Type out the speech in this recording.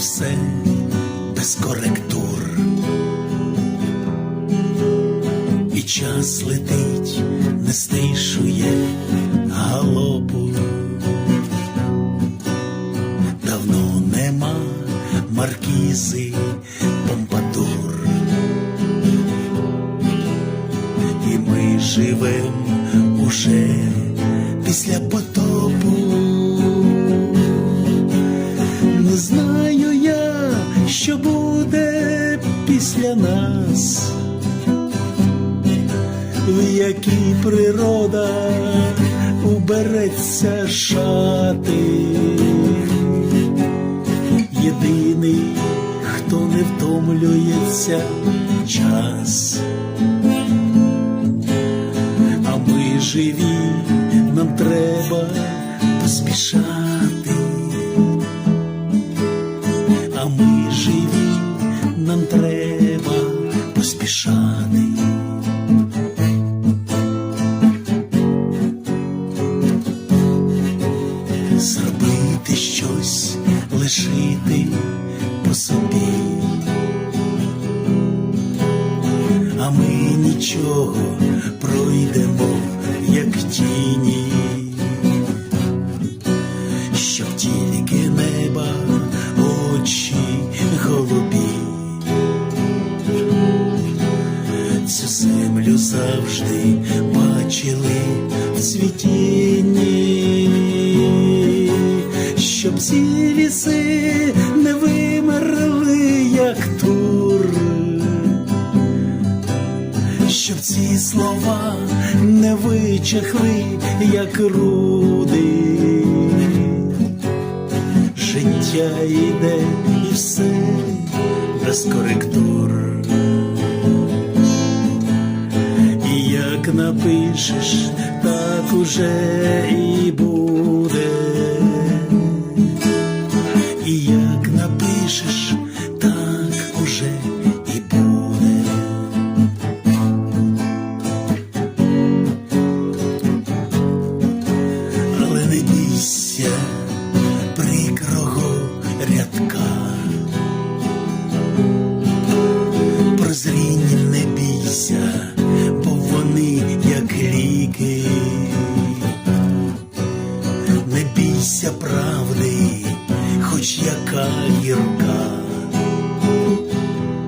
все без коректур. І час летить, не стишує галопу. Давно нема маркізи помпадур. І ми живем уже після потопу. Після нас, в якій природа убереться шати. Єдиний, хто не втомлюється час. А ми живі, нам треба поспішати. А ми живі, нам треба Зробити щось, лишити по собі. А ми нічого пройдемо, як тіні, щоб тільки неба очі голубі. Цю землю завжди бачили в цвітінні, ці слова не вичахли, як руди, життя йде і все без коректур. І як напишеш, так уже і буде. І як правди, хоч яка віру.